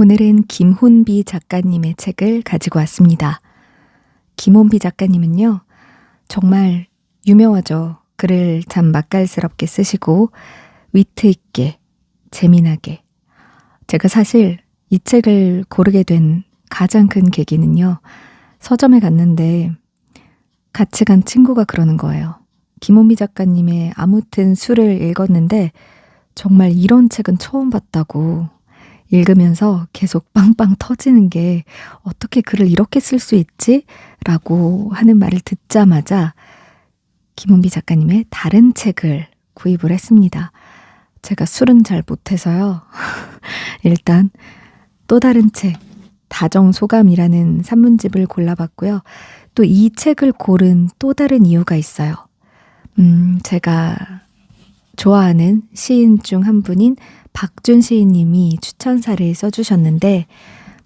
오늘은 김혼비 작가님의 책을 가지고 왔습니다. 김혼비 작가님은요, 정말 유명하죠. 글을 참 맛깔스럽게 쓰시고, 위트 있게, 재미나게. 제가 사실 이 책을 고르게 된 가장 큰 계기는요, 서점에 갔는데, 같이 간 친구가 그러는 거예요. 김혼비 작가님의 아무튼 수를 읽었는데, 정말 이런 책은 처음 봤다고 읽으면서 계속 빵빵 터지는 게 어떻게 글을 이렇게 쓸 수 있지? 라고 하는 말을 듣자마자 김은비 작가님의 다른 책을 구입을 했습니다. 제가 술은 잘 못해서요. 일단 또 다른 책, 다정소감이라는 산문집을 골라봤고요. 또 이 책을 고른 또 다른 이유가 있어요. 음, 제가 좋아하는 시인 중 한 분인 박준 시인님이 추천사를 써주셨는데,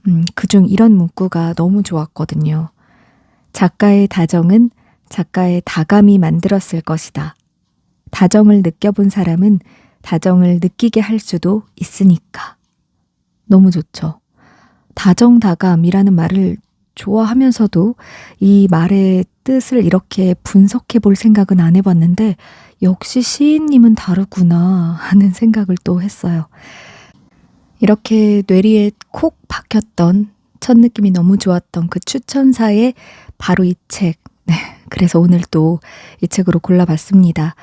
음, 그중 이런 문구가 너무 좋았거든요. 작가의 다정은 작가의 다감이 만들었을 것이다. 다정을 느껴본 사람은 다정을 느끼게 할 수도 있으니까. 너무 좋죠. 다정다감이라는 말을 좋아하면서도 이 말의 뜻을 이렇게 분석해 볼 생각은 안 해봤는데 역시 시인님은 다르구나 하는 생각을 또 했어요. 이렇게 뇌리에 콕 박혔던 첫 느낌이 너무 좋았던 그 추천사에 바로 이 책. 네. 그래서 오늘 또 이 책으로 골라봤습니다.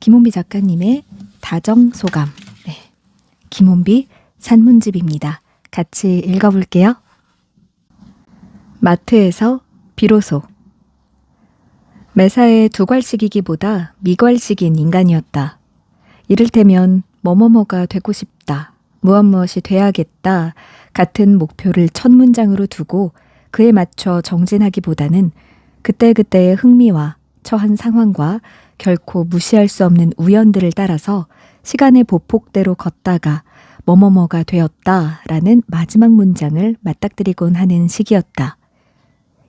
김원비 작가님의 다정 소감. 네. 김원비 산문집입니다. 같이 읽어볼게요. 마트에서 비로소 매사에 두괄식이기보다 미괄식인 인간이었다. 이를테면 뭐뭐뭐가 되고 싶다. 무엇 무엇이 돼야겠다. 같은 목표를 첫 문장으로 두고 그에 맞춰 정진하기보다는 그때그때의 흥미와 처한 상황과 결코 무시할 수 없는 우연들을 따라서 시간의 보폭대로 걷다가 뭐뭐뭐가 되었다 라는 마지막 문장을 맞닥뜨리곤 하는 시기였다.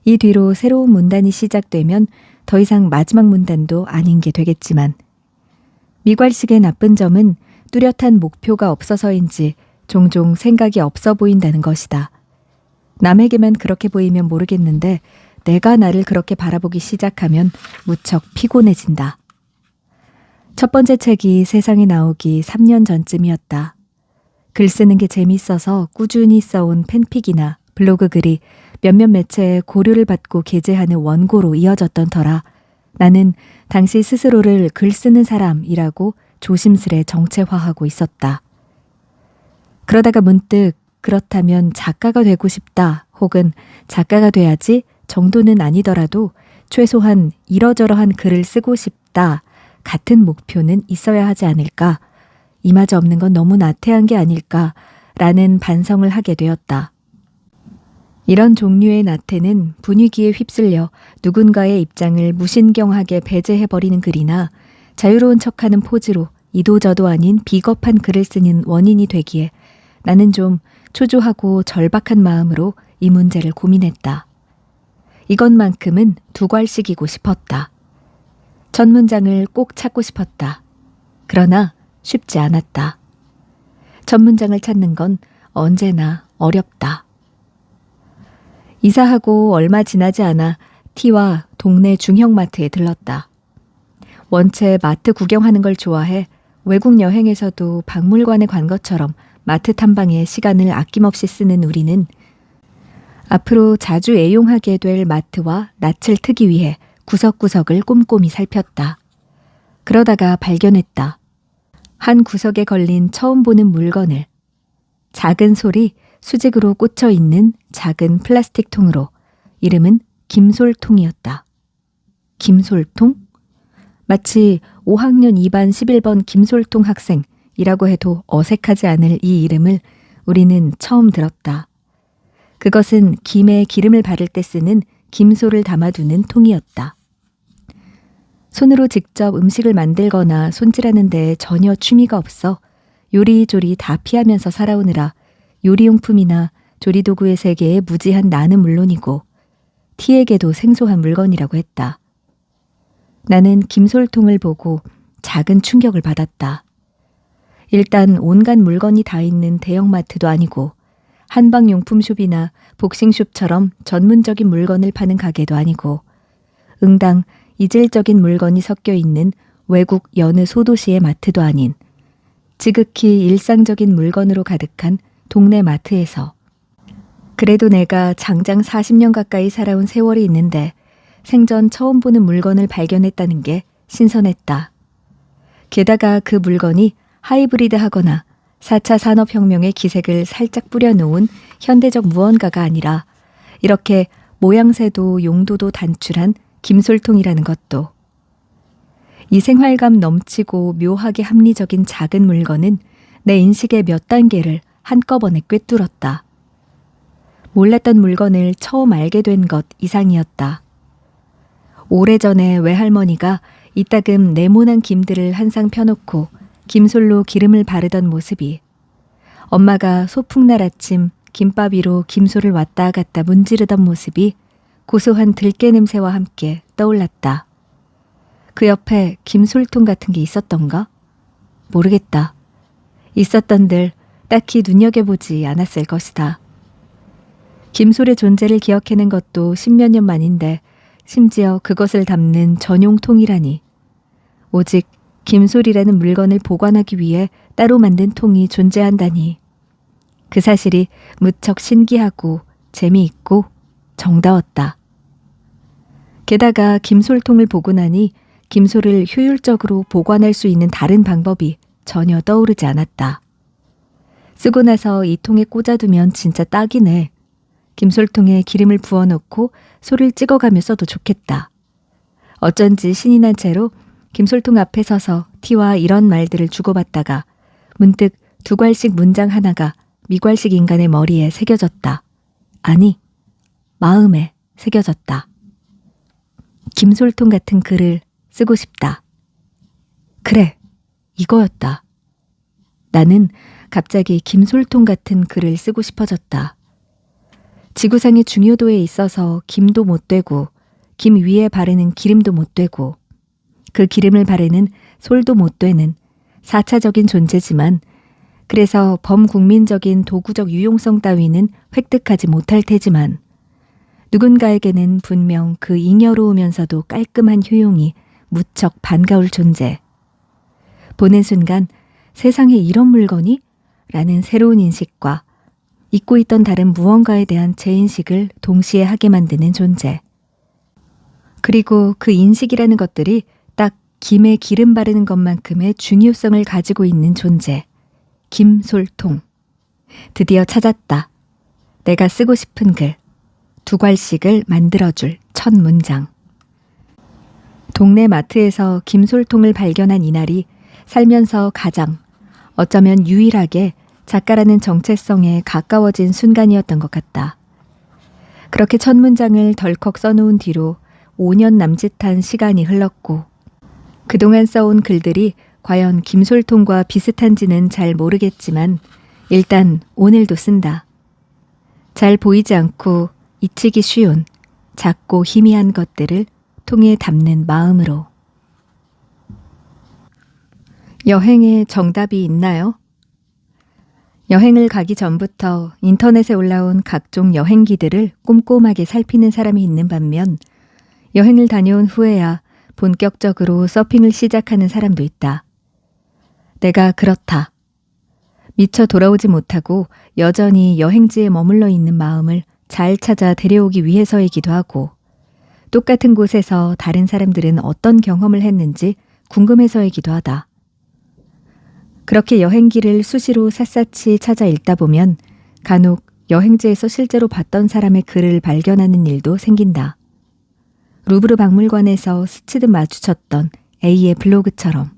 이 뒤로 새로운 문단이 시작되면 더 이상 마지막 문단도 아닌 게 되겠지만 미괄식의 나쁜 점은 뚜렷한 목표가 없어서인지 종종 생각이 없어 보인다는 것이다. 남에게만 그렇게 보이면 모르겠는데 내가 나를 그렇게 바라보기 시작하면 무척 피곤해진다. 첫 번째 책이 세상에 나오기 3년 전쯤이었다. 글 쓰는 게 재밌어서 꾸준히 써온 팬픽이나 블로그 글이 몇몇 매체에 고려를 받고 게재하는 원고로 이어졌던 터라 나는 당시 스스로를 글 쓰는 사람이라고 조심스레 정체화하고 있었다. 그러다가 문득 그렇다면 작가가 되고 싶다 혹은 작가가 돼야지 정도는 아니더라도 최소한 이러저러한 글을 쓰고 싶다 같은 목표는 있어야 하지 않을까 이마저 없는 건 너무 나태한 게 아닐까 라는 반성을 하게 되었다. 이런 종류의 나태는 분위기에 휩쓸려 누군가의 입장을 무신경하게 배제해버리는 글이나 자유로운 척하는 포즈로 이도저도 아닌 비겁한 글을 쓰는 원인이 되기에 나는 좀 초조하고 절박한 마음으로 이 문제를 고민했다. 이것만큼은 두괄식이고 싶었다. 첫 문장을 꼭 찾고 싶었다. 그러나 쉽지 않았다. 첫 문장을 찾는 건 언제나 어렵다. 이사하고 얼마 지나지 않아 티와 동네 중형마트에 들렀다. 원체 마트 구경하는 걸 좋아해 외국 여행에서도 박물관에 간 것처럼 마트 탐방에 시간을 아낌없이 쓰는 우리는 앞으로 자주 애용하게 될 마트와 낯을 트기 위해 구석구석을 꼼꼼히 살폈다. 그러다가 발견했다. 한 구석에 걸린 처음 보는 물건을 작은 소리 수직으로 꽂혀 있는 작은 플라스틱 통으로 이름은 김솔통이었다. 김솔통? 마치 5학년 2반 11번 김솔통 학생이라고 해도 어색하지 않을 이 이름을 우리는 처음 들었다. 그것은 김에 기름을 바를 때 쓰는 김소를 담아두는 통이었다. 손으로 직접 음식을 만들거나 손질하는 데 전혀 취미가 없어 요리조리 다 피하면서 살아오느라 요리용품이나 조리도구의 세계에 무지한 나는 물론이고 티에게도 생소한 물건이라고 했다. 나는 김솔통을 보고 작은 충격을 받았다. 일단 온갖 물건이 다 있는 대형마트도 아니고 한방용품숍이나 복싱숍처럼 전문적인 물건을 파는 가게도 아니고 응당 이질적인 물건이 섞여 있는 외국 여느 소도시의 마트도 아닌 지극히 일상적인 물건으로 가득한 동네 마트에서 그래도 내가 장장 40년 가까이 살아온 세월이 있는데 생전 처음 보는 물건을 발견했다는 게 신선했다. 게다가 그 물건이 하이브리드 하거나 4차 산업혁명의 기색을 살짝 뿌려놓은 현대적 무언가가 아니라 이렇게 모양새도 용도도 단출한 김솔통이라는 것도 이 생활감 넘치고 묘하게 합리적인 작은 물건은 내 인식의 몇 단계를 한꺼번에 꿰뚫었다. 몰랐던 물건을 처음 알게 된 것 이상이었다. 오래전에 외할머니가 이따금 네모난 김들을 한 상 펴놓고 김솔로 기름을 바르던 모습이 엄마가 소풍날 아침 김밥 위로 김소를 왔다 갔다 문지르던 모습이 고소한 들깨 냄새와 함께 떠올랐다. 그 옆에 김솔통 같은 게 있었던가? 모르겠다. 있었던들 딱히 눈여겨보지 않았을 것이다. 김솔의 존재를 기억해낸 것도 십몇 년 만인데 심지어 그것을 담는 전용통이라니. 오직 김솔이라는 물건을 보관하기 위해 따로 만든 통이 존재한다니. 그 사실이 무척 신기하고 재미있고 정다웠다. 게다가 김솔통을 보고 나니 김솔을 효율적으로 보관할 수 있는 다른 방법이 전혀 떠오르지 않았다. 쓰고 나서 이 통에 꽂아두면 진짜 딱이네. 김솔통에 기름을 부어놓고 소를 찍어가며 써도 좋겠다. 어쩐지 신이 난 채로 김솔통 앞에 서서 티와 이런 말들을 주고받다가 문득 두 괄씩 문장 하나가 미괄식 인간의 머리에 새겨졌다. 아니, 마음에 새겨졌다. 김솔통 같은 글을 쓰고 싶다. 그래, 이거였다. 나는 갑자기 김솔통 같은 글을 쓰고 싶어졌다. 지구상의 중요도에 있어서 김도 못 되고 김 위에 바르는 기름도 못 되고 그 기름을 바르는 솔도 못 되는 4차적인 존재지만 그래서 범국민적인 도구적 유용성 따위는 획득하지 못할 테지만 누군가에게는 분명 그 잉여로우면서도 깔끔한 효용이 무척 반가울 존재. 보는 순간 세상에 이런 물건이? 라는 새로운 인식과 잊고 있던 다른 무언가에 대한 재인식을 동시에 하게 만드는 존재. 그리고 그 인식이라는 것들이 딱 김에 기름 바르는 것만큼의 중요성을 가지고 있는 존재. 김솔통. 드디어 찾았다. 내가 쓰고 싶은 글. 두 괄씩을 만들어줄 첫 문장. 동네 마트에서 김솔통을 발견한 이날이 살면서 가장, 어쩌면 유일하게 작가라는 정체성에 가까워진 순간이었던 것 같다. 그렇게 첫 문장을 덜컥 써놓은 뒤로 5년 남짓한 시간이 흘렀고, 그동안 써온 글들이 과연 김솔통과 비슷한지는 잘 모르겠지만, 일단 오늘도 쓴다. 잘 보이지 않고 잊히기 쉬운 작고 희미한 것들을 통에 담는 마음으로. 여행에 정답이 있나요? 여행을 가기 전부터 인터넷에 올라온 각종 여행기들을 꼼꼼하게 살피는 사람이 있는 반면 여행을 다녀온 후에야 본격적으로 서핑을 시작하는 사람도 있다. 내가 그렇다. 미처 돌아오지 못하고 여전히 여행지에 머물러 있는 마음을 잘 찾아 데려오기 위해서이기도 하고 똑같은 곳에서 다른 사람들은 어떤 경험을 했는지 궁금해서이기도 하다. 그렇게 여행기를 수시로 샅샅이 찾아 읽다 보면 간혹 여행지에서 실제로 봤던 사람의 글을 발견하는 일도 생긴다. 루브르 박물관에서 스치듯 마주쳤던 A의 블로그처럼.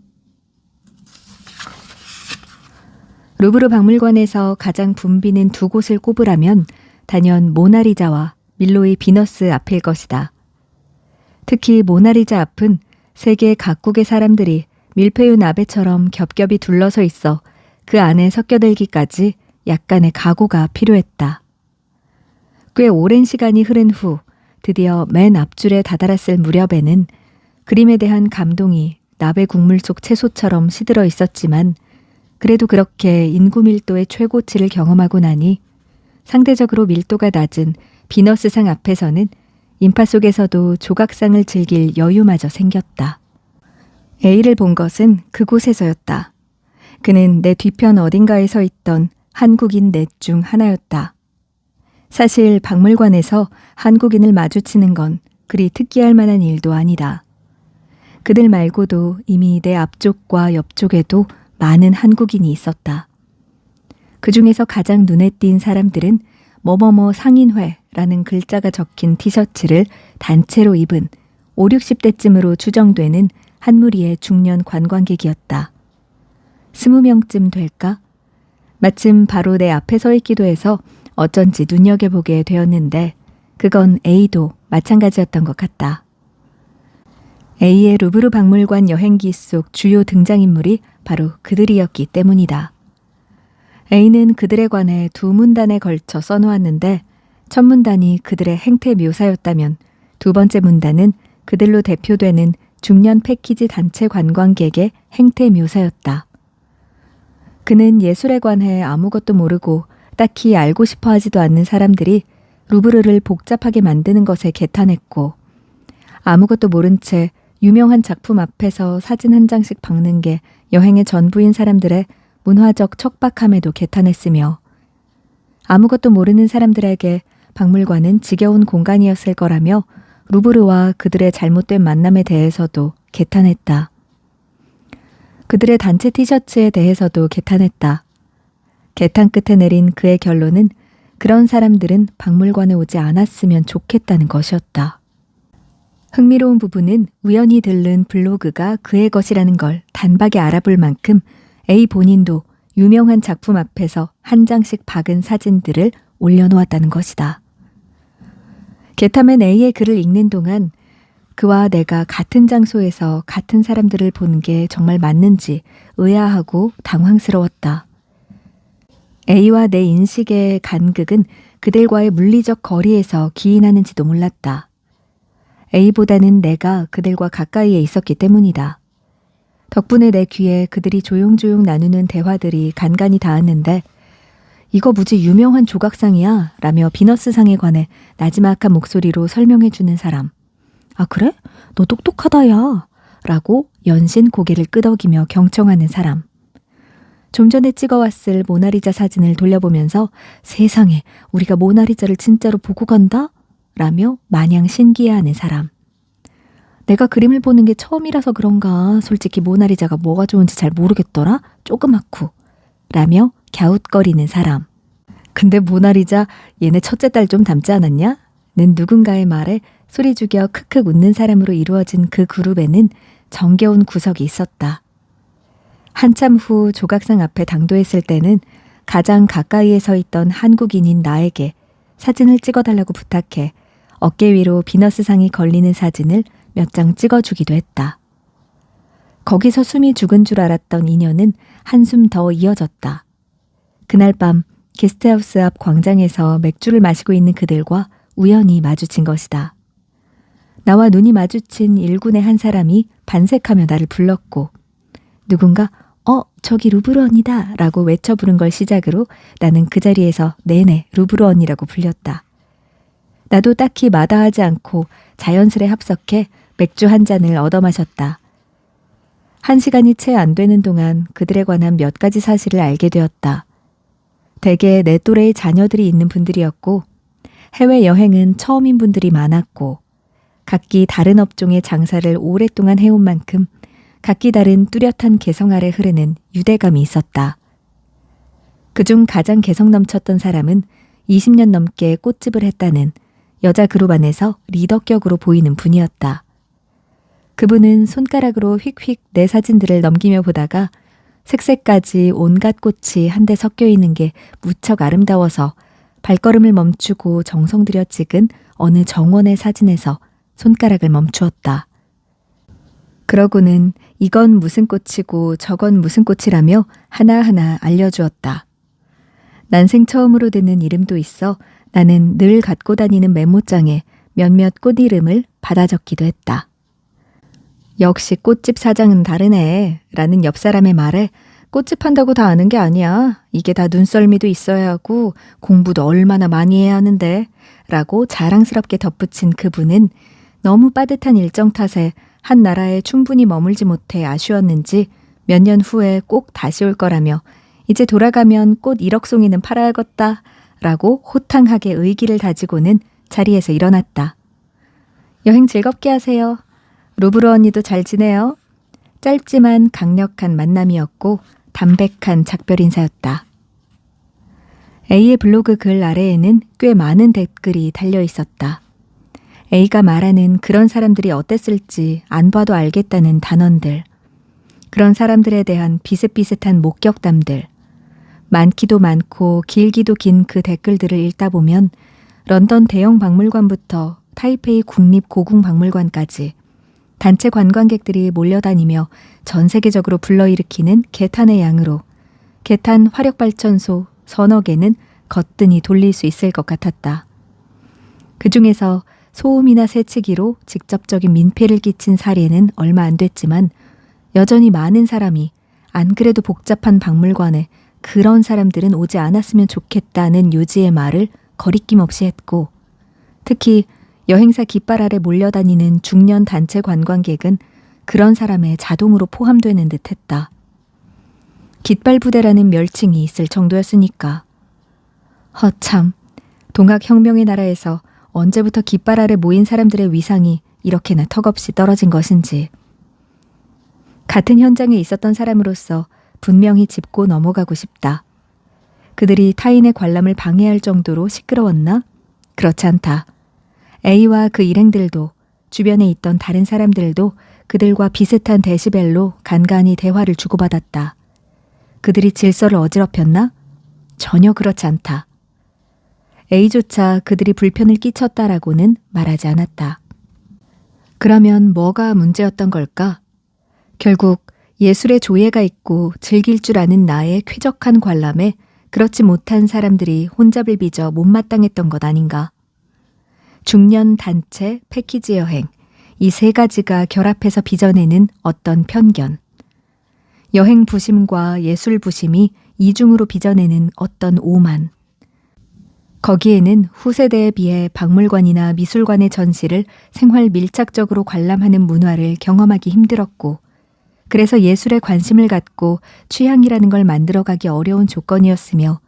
루브르 박물관에서 가장 붐비는 두 곳을 꼽으라면 단연 모나리자와 밀로의 비너스 앞일 것이다. 특히 모나리자 앞은 세계 각국의 사람들이 밀푀유 나베처럼 겹겹이 둘러서 있어 그 안에 섞여들기까지 약간의 각오가 필요했다. 꽤 오랜 시간이 흐른 후 드디어 맨 앞줄에 다다랐을 무렵에는 그림에 대한 감동이 나베 국물 속 채소처럼 시들어 있었지만 그래도 그렇게 인구 밀도의 최고치를 경험하고 나니 상대적으로 밀도가 낮은 비너스상 앞에서는 인파 속에서도 조각상을 즐길 여유마저 생겼다. A를 본 것은 그곳에서였다. 그는 내 뒤편 어딘가에 서 있던 한국인 넷 중 하나였다. 사실 박물관에서 한국인을 마주치는 건 그리 특기할 만한 일도 아니다. 그들 말고도 이미 내 앞쪽과 옆쪽에도 많은 한국인이 있었다. 그 중에서 가장 눈에 띈 사람들은 뭐뭐뭐 상인회라는 글자가 적힌 티셔츠를 단체로 입은 5, 60대쯤으로 추정되는 한 무리의 중년 관광객이었다. 스무 명쯤 될까? 마침 바로 내 앞에 서 있기도 해서 어쩐지 눈여겨보게 되었는데 그건 A도 마찬가지였던 것 같다. A의 루브르 박물관 여행기 속 주요 등장인물이 바로 그들이었기 때문이다. A는 그들에 관해 두 문단에 걸쳐 써놓았는데 첫 문단이 그들의 행태 묘사였다면 두 번째 문단은 그들로 대표되는 중년 패키지 단체 관광객의 행태 묘사였다. 그는 예술에 관해 아무것도 모르고 딱히 알고 싶어 하지도 않는 사람들이 루브르를 복잡하게 만드는 것에 개탄했고 아무것도 모른 채 유명한 작품 앞에서 사진 한 장씩 박는 게 여행의 전부인 사람들의 문화적 척박함에도 개탄했으며 아무것도 모르는 사람들에게 박물관은 지겨운 공간이었을 거라며 루브르와 그들의 잘못된 만남에 대해서도 개탄했다. 그들의 단체 티셔츠에 대해서도 개탄했다. 개탄 끝에 내린 그의 결론은 그런 사람들은 박물관에 오지 않았으면 좋겠다는 것이었다. 흥미로운 부분은 우연히 들른 블로그가 그의 것이라는 걸 단박에 알아볼 만큼 A 본인도 유명한 작품 앞에서 한 장씩 박은 사진들을 올려놓았다는 것이다. 게타맨 A의 글을 읽는 동안 그와 내가 같은 장소에서 같은 사람들을 보는 게 정말 맞는지 의아하고 당황스러웠다. A와 내 인식의 간극은 그들과의 물리적 거리에서 기인하는지도 몰랐다. A보다는 내가 그들과 가까이에 있었기 때문이다. 덕분에 내 귀에 그들이 조용조용 나누는 대화들이 간간히 닿았는데 이거 무지 유명한 조각상이야 라며 비너스상에 관해 나지막한 목소리로 설명해 주는 사람. 아 그래? 너 똑똑하다 야 라고 연신 고개를 끄덕이며 경청하는 사람. 좀 전에 찍어왔을 모나리자 사진을 돌려보면서 세상에 우리가 모나리자를 진짜로 보고 간다? 라며 마냥 신기해하는 사람. 내가 그림을 보는 게 처음이라서 그런가 솔직히 모나리자가 뭐가 좋은지 잘 모르겠더라? 조그맣고. 라며 갸웃거리는 사람. 근데 모나리자 얘네 첫째 딸 좀 닮지 않았냐? 는 누군가의 말에 소리 죽여 크크 웃는 사람으로 이루어진 그 그룹에는 정겨운 구석이 있었다. 한참 후 조각상 앞에 당도했을 때는 가장 가까이에 서 있던 한국인인 나에게 사진을 찍어달라고 부탁해 어깨 위로 비너스상이 걸리는 사진을 몇 장 찍어주기도 했다. 거기서 숨이 죽은 줄 알았던 인연은 한숨 더 이어졌다. 그날 밤 게스트하우스 앞 광장에서 맥주를 마시고 있는 그들과 우연히 마주친 것이다. 나와 눈이 마주친 일군의 한 사람이 반색하며 나를 불렀고 누군가 어 저기 루브르 언니다 라고 외쳐 부른 걸 시작으로 나는 그 자리에서 내내 루브르 언니라고 불렸다. 나도 딱히 마다하지 않고 자연스레 합석해 맥주 한 잔을 얻어 마셨다. 한 시간이 채 안 되는 동안 그들에 관한 몇 가지 사실을 알게 되었다. 대개 내 또래의 자녀들이 있는 분들이었고 해외 여행은 처음인 분들이 많았고 각기 다른 업종의 장사를 오랫동안 해온 만큼 각기 다른 뚜렷한 개성 아래 흐르는 유대감이 있었다. 그중 가장 개성 넘쳤던 사람은 20년 넘게 꽃집을 했다는 여자 그룹 안에서 리더격으로 보이는 분이었다. 그분은 손가락으로 휙휙 내 사진들을 넘기며 보다가 색색까지 온갖 꽃이 한데 섞여 있는 게 무척 아름다워서 발걸음을 멈추고 정성 들여 찍은 어느 정원의 사진에서 손가락을 멈추었다. 그러고는 이건 무슨 꽃이고 저건 무슨 꽃이라며 하나하나 알려주었다. 난생 처음으로 듣는 이름도 있어 나는 늘 갖고 다니는 메모장에 몇몇 꽃 이름을 받아 적기도 했다. 역시 꽃집 사장은 다르네. 라는 옆 사람의 말에 꽃집 판다고 다 아는 게 아니야. 이게 다 눈썰미도 있어야 하고 공부도 얼마나 많이 해야 하는데. 라고 자랑스럽게 덧붙인 그분은 너무 빠듯한 일정 탓에 한 나라에 충분히 머물지 못해 아쉬웠는지 몇 년 후에 꼭 다시 올 거라며 이제 돌아가면 꽃 1억 송이는 팔아야겠다. 라고 호탕하게 의기를 다지고는 자리에서 일어났다. 여행 즐겁게 하세요. 루브르 언니도 잘 지내요. 짧지만 강력한 만남이었고 담백한 작별 인사였다. A의 블로그 글 아래에는 꽤 많은 댓글이 달려 있었다. A가 말하는 그런 사람들이 어땠을지 안 봐도 알겠다는 단원들. 그런 사람들에 대한 비슷비슷한 목격담들. 많기도 많고 길기도 긴 그 댓글들을 읽다 보면 런던 대형 박물관부터 타이페이 국립 고궁 박물관까지 단체 관광객들이 몰려다니며 전 세계적으로 불러일으키는 개탄의 양으로 개탄 화력발전소 서너 개는 거뜬히 돌릴 수 있을 것 같았다. 그 중에서 소음이나 새치기로 직접적인 민폐를 끼친 사례는 얼마 안 됐지만 여전히 많은 사람이 안 그래도 복잡한 박물관에 그런 사람들은 오지 않았으면 좋겠다는 요지의 말을 거리낌 없이 했고 특히 여행사 깃발 아래 몰려다니는 중년 단체 관광객은 그런 사람에 자동으로 포함되는 듯 했다. 깃발 부대라는 멸칭이 있을 정도였으니까. 허참, 동학혁명의 나라에서 언제부터 깃발 아래 모인 사람들의 위상이 이렇게나 턱없이 떨어진 것인지. 같은 현장에 있었던 사람으로서 분명히 짚고 넘어가고 싶다. 그들이 타인의 관람을 방해할 정도로 시끄러웠나? 그렇지 않다. A와 그 일행들도 주변에 있던 다른 사람들도 그들과 비슷한 데시벨로 간간히 대화를 주고받았다. 그들이 질서를 어지럽혔나? 전혀 그렇지 않다. A조차 그들이 불편을 끼쳤다라고는 말하지 않았다. 그러면 뭐가 문제였던 걸까? 결국 예술의 조예가 있고 즐길 줄 아는 나의 쾌적한 관람에 그렇지 못한 사람들이 혼잡을 빚어 못마땅했던 것 아닌가. 중년 단체 패키지 여행 이 세 가지가 결합해서 빚어내는 어떤 편견. 여행 부심과 예술 부심이 이중으로 빚어내는 어떤 오만. 거기에는 후세대에 비해 박물관이나 미술관의 전시를 생활 밀착적으로 관람하는 문화를 경험하기 힘들었고, 그래서 예술에 관심을 갖고 취향이라는 걸 만들어가기 어려운 조건이었으며,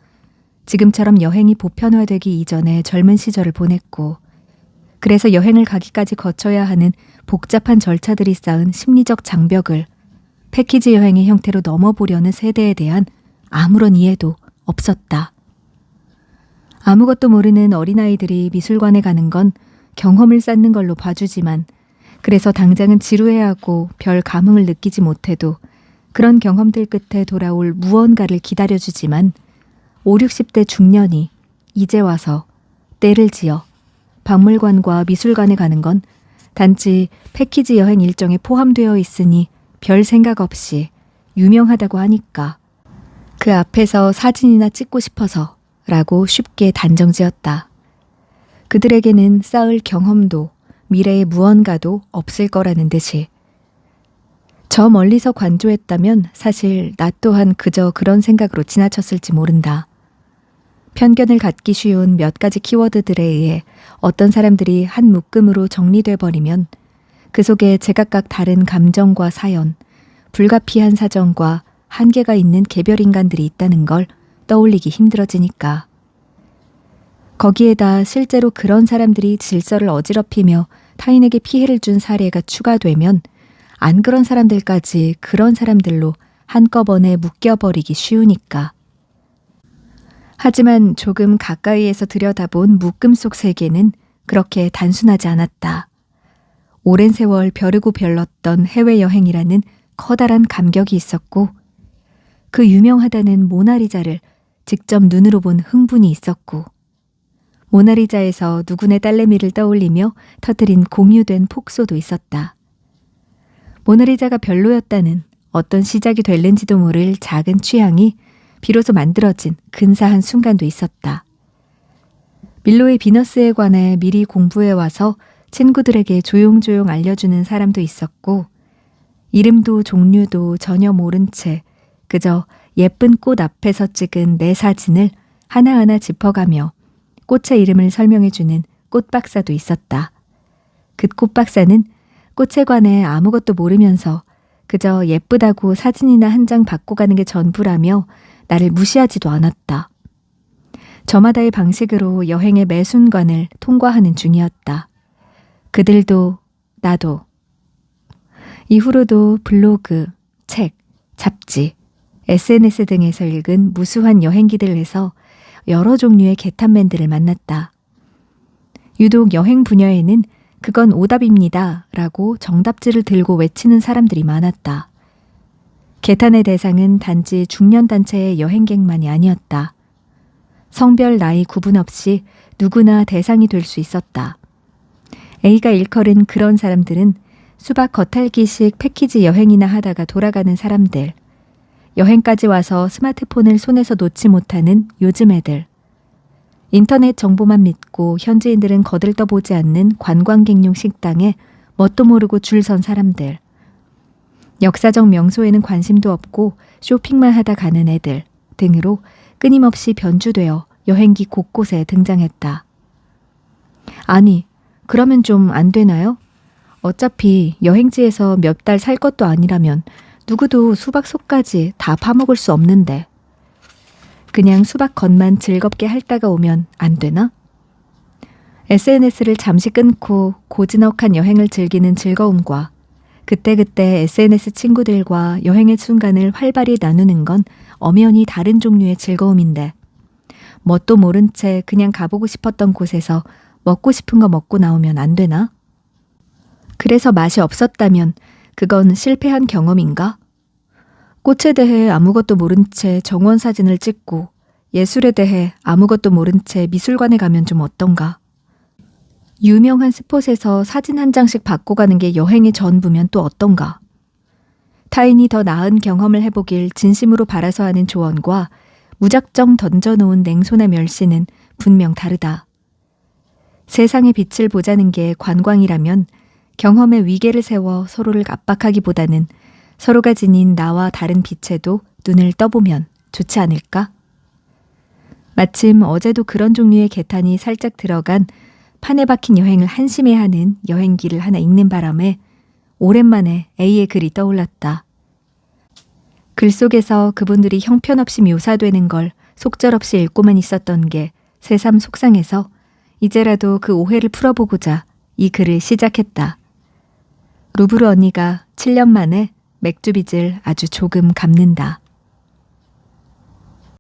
지금처럼 여행이 보편화되기 이전에 젊은 시절을 보냈고, 그래서 여행을 가기까지 거쳐야 하는 복잡한 절차들이 쌓은 심리적 장벽을 패키지 여행의 형태로 넘어보려는 세대에 대한 아무런 이해도 없었다. 아무것도 모르는 어린아이들이 미술관에 가는 건 경험을 쌓는 걸로 봐주지만 그래서 당장은 지루해하고 별 감흥을 느끼지 못해도 그런 경험들 끝에 돌아올 무언가를 기다려주지만 5, 60대 중년이 이제 와서 때를 지어 박물관과 미술관에 가는 건 단지 패키지 여행 일정에 포함되어 있으니 별 생각 없이 유명하다고 하니까 그 앞에서 사진이나 찍고 싶어서 라고 쉽게 단정 지었다. 그들에게는 쌓을 경험도 미래의 무언가도 없을 거라는 듯이. 저 멀리서 관조했다면 사실 나 또한 그저 그런 생각으로 지나쳤을지 모른다. 편견을 갖기 쉬운 몇 가지 키워드들에 의해 어떤 사람들이 한 묶음으로 정리돼 버리면 그 속에 제각각 다른 감정과 사연, 불가피한 사정과 한계가 있는 개별 인간들이 있다는 걸 떠올리기 힘들어지니까. 거기에다 실제로 그런 사람들이 질서를 어지럽히며 타인에게 피해를 준 사례가 추가되면 안 그런 사람들까지 그런 사람들로 한꺼번에 묶여버리기 쉬우니까. 하지만 조금 가까이에서 들여다본 묶음 속 세계는 그렇게 단순하지 않았다. 오랜 세월 벼르고 별렀던 해외여행이라는 커다란 감격이 있었고, 그 유명하다는 모나리자를 직접 눈으로 본 흥분이 있었고, 모나리자에서 누구네 딸내미를 떠올리며 터뜨린 공유된 폭소도 있었다. 모나리자가 별로였다는 어떤 시작이 될는지도 모를 작은 취향이 비로소 만들어진 근사한 순간도 있었다. 밀로의 비너스에 관해 미리 공부해 와서 친구들에게 조용조용 알려주는 사람도 있었고, 이름도 종류도 전혀 모른 채 그저 예쁜 꽃 앞에서 찍은 내 사진을 하나하나 짚어가며 꽃의 이름을 설명해주는 꽃박사도 있었다. 그 꽃박사는 꽃에 관해 아무것도 모르면서 그저 예쁘다고 사진이나 한 장 받고 가는 게 전부라며 나를 무시하지도 않았다. 저마다의 방식으로 여행의 매 순간을 통과하는 중이었다. 그들도 나도. 이후로도 블로그, 책, 잡지, SNS 등에서 읽은 무수한 여행기들에서 여러 종류의 개탄맨들을 만났다. 유독 여행 분야에는 그건 오답입니다. 라고 정답지를 들고 외치는 사람들이 많았다. 개탄의 대상은 단지 중년단체의 여행객만이 아니었다. 성별, 나이 구분 없이 누구나 대상이 될 수 있었다. A가 일컬은 그런 사람들은 수박 겉핥기식 패키지 여행이나 하다가 돌아가는 사람들, 여행까지 와서 스마트폰을 손에서 놓지 못하는 요즘 애들, 인터넷 정보만 믿고 현지인들은 거들떠보지 않는 관광객용 식당에 뭣도 모르고 줄 선 사람들, 역사적 명소에는 관심도 없고 쇼핑만 하다 가는 애들 등으로 끊임없이 변주되어 여행기 곳곳에 등장했다. 아니, 그러면 좀 안 되나요? 어차피 여행지에서 몇 달 살 것도 아니라면 누구도 수박 속까지 다 파먹을 수 없는데. 그냥 수박 겉만 즐겁게 핥다가 오면 안 되나? SNS를 잠시 끊고 고즈넉한 여행을 즐기는 즐거움과 그때그때 SNS 친구들과 여행의 순간을 활발히 나누는 건 엄연히 다른 종류의 즐거움인데, 뭣도 모른 채 그냥 가보고 싶었던 곳에서 먹고 싶은 거 먹고 나오면 안 되나? 그래서 맛이 없었다면 그건 실패한 경험인가? 꽃에 대해 아무것도 모른 채 정원 사진을 찍고 예술에 대해 아무것도 모른 채 미술관에 가면 좀 어떤가? 유명한 스폿에서 사진 한 장씩 받고 가는 게 여행의 전부면 또 어떤가? 타인이 더 나은 경험을 해보길 진심으로 바라서 하는 조언과 무작정 던져놓은 냉소나 멸시는 분명 다르다. 세상의 빛을 보자는 게 관광이라면 경험의 위계를 세워 서로를 압박하기보다는 서로가 지닌 나와 다른 빛에도 눈을 떠보면 좋지 않을까? 마침 어제도 그런 종류의 개탄이 살짝 들어간 판에 박힌 여행을 한심해 하는 여행기를 하나 읽는 바람에 오랜만에 A의 글이 떠올랐다. 글 속에서 그분들이 형편없이 묘사되는 걸 속절없이 읽고만 있었던 게 새삼 속상해서 이제라도 그 오해를 풀어보고자 이 글을 시작했다. 루브르 언니가 7년 만에 맥주 빚을 아주 조금 갚는다.